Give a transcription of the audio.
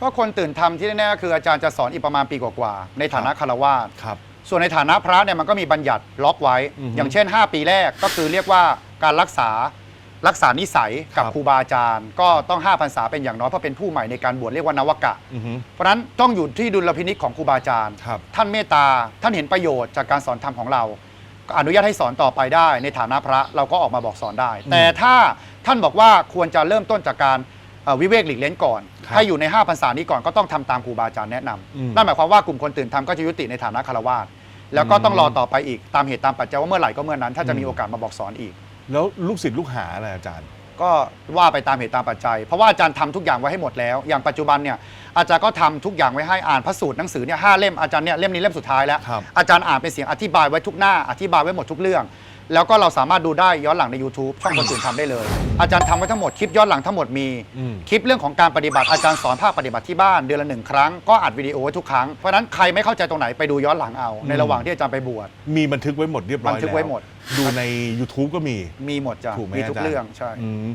ก็คนตื่นทำที่แน่ๆก็คืออาจารย์จะสอนอีกประมาณปีกว่าๆในฐานะคารวาสครับ ส่วนในฐานะพระเนี่ยมันก็มีบัญญัติล็อกไว้ อือฮึอย่างเช่น 5 ปีแรกก็คือเรียกว่าการรักษารักษานิสัยกับครับ ครูบาอาจารย์ ก็ต้อง5พรรษาเป็นอย่างน้อยเพราะเป็นผู้ใหม่ในการบวชเรียกว่านวกะ อือฮึ เพราะฉะนั้นต้องอยู่ที่ดุลพินิจของครูบาอาจารย์ ครับ ท่านเมตตา ท่านเห็นประโยชน์จากการสอนธรรมของเรา ก็อนุญาตให้สอนต่อไปได้ ในฐานะพระเราก็ออกมาบอกสอนได้ แต่ถ้าท่านบอกว่าควรจะเริ่มต้นจากการเอ่อ วิเวกหลีกเล้นก่อน ครับให้อยู่ใน 5พรรษานี้ก่อนก็ต้องทำตามครูบาอาจารย์แนะนำอืมนั่นหมายความว่ากลุ่มคนตื่นทำก็จะยุติในฐานะคารวาสแล้วก็ต้องรอต่อไปอีกตามเหตุตามปัจจัยว่าเมื่อไหร่ก็เมื่อนั้น ถ้าจะมีอืม โอกาสมาบอกสอนอีก แล้วลูกศิษย์ลูกหาอะไรอาจารย์ ก็ว่าไปตามเหตุตามปัจจัย เพราะว่าอาจารย์ทำทุกอย่างไว้ให้หมดแล้ว อย่างปัจจุบันเนี่ยอาจารย์ก็ทำทุกอย่างไว้ให้อ่านพระสูตรหนังสือเนี่ยห้าเล่มอาจารย์เนี่ยเล่มนี้เล่มสุดท้ายแล้ว ครับอาจารย์อ่านเป็นเสียงอธิบายไว้ทุกหน้าอธิบายไว้หมดทุกเรื่อง แล้วก็เราสามารถดูได้ย้อนหลังใน YouTube ช่องคนตื่นทำได้เลย อาจารย์ทำไว้ทั้งหมดคลิปย้อนหลังทั้งหมดมี อืม คลิปเรื่องของการปฏิบัติอาจารย์สอนภาคปฏิบัติที่บ้านเดือนละหนึ่งครั้งก็อัดวิดีโอไว้ทุกครั้งเพราะฉะนั้นใครไม่เข้าใจตรงไหนไปดูย้อนหลังเอาในระหว่างที่อาจารย์ไปบวช มีบันทึกไว้หมดเรียบร้อยบันทึกไว้หมด แล้วดูใน YouTube ก็มี มีหมดจ้ะถูกไหมมีทุกอาจารย์เรื่องใช่ อืม